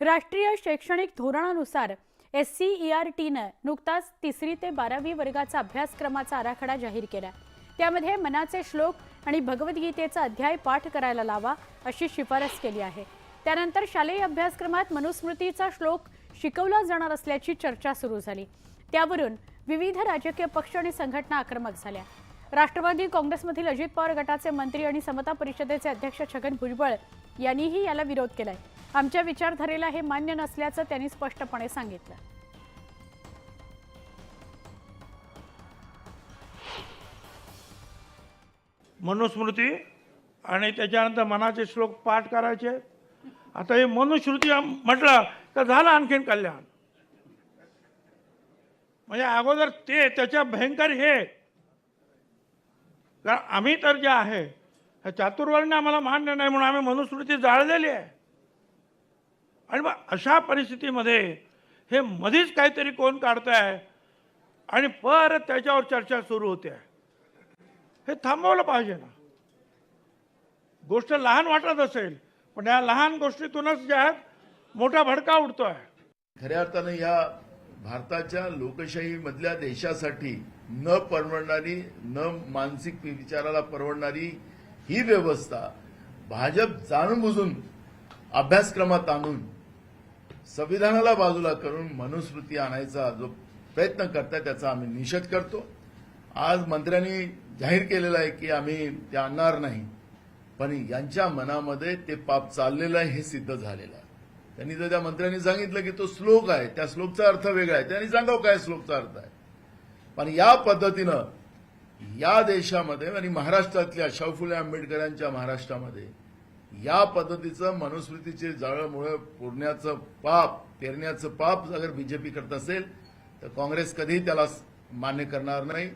राष्ट्रीय शैक्षणिक धोरणानुसार एस सी ई आर टीनं नुकताच तिसरी ते बारावी वर्गाचा अभ्यासक्रमाचा आराखडा जाहीर केला. त्यामध्ये मनाचे श्लोक आणि भगवद्गीतेचा अध्याय पाठ करायला लावा अशी शिफारस केली आहे. त्यानंतर शालेय अभ्यासक्रमात मनुस्मृतीचा श्लोक शिकवला जाणार असल्याची चर्चा सुरू झाली. त्यावरून विविध राजकीय पक्ष आणि संघटना आक्रमक झाल्या. राष्ट्रवादी काँग्रेसमधील अजित पवार गटाचे मंत्री आणि समता परिषदेचे अध्यक्ष छगन भुजबळ यांनीही याला विरोध केलाय. आमच्या विचारधारेला हे मान्य नसल्याचं त्यांनी स्पष्टपणे सांगितलं. मनुस्मृती आणि त्याच्यानंतर मनाचे श्लोक पाठ करायचे. आता हे मनुश्रुती म्हटलं तर झालं आणखीन कल्याण? म्हणजे अगोदर ते त्याच्या भयंकर हे. कारण आम्ही तर जे आहे हे चातुर्वर्ण्य आम्हाला मान्य नाही म्हणून आम्ही मनुस्मृती जाळलेली आहे. आणि मग अशा परिस्थितीमध्ये हे मध्येच काहीतरी कोण काढताय? आणि परत त्याच्यावर चर्चा सुरू होते. आहे हे थांबवलं पाहिजे ना. गोष्ट लहान वाटत असेल पण या लहान गोष्टीतूनच ज्या आहेत मोठा भडका उडतोय. खऱ्या अर्थानं या भारताच्या लोकशाहीमधल्या देशासाठी न परवडणारी न मानसिक विचाराला परवडणारी ही व्यवस्था भाजप जाणून बुजून अभ्यासक्रमात आणून संविधानाला बाजूला करून मनुस्मृती आणायचा जो प्रयत्न करताय त्याचा आम्ही निषेध करतो. आज मंत्र्यांनी जाहीर केलेलं आहे की आम्ही ते आणणार नाही पण यांच्या मनामध्ये ते पाप चाललेलं आहे हे सिद्ध झालेलं आहे. त्यांनी जर त्या मंत्र्यांनी सांगितलं की तो श्लोक आहे त्या श्लोकचा अर्थ वेगळा आहे. त्यांनी सांगावं काय श्लोकचा अर्थ आहे? पण या पद्धतीनं या देशामध्ये आणि महाराष्ट्रातल्या शाहफुले आंबेडकरांच्या महाराष्ट्रामध्ये या पद्धतीचं मनुस्मृतीचे जाळमुळे पुरण्याचं पाप पेरण्याचं पाप अगर बीजेपी करत असेल तर काँग्रेस कधीही त्याला मान्य करणार नाही.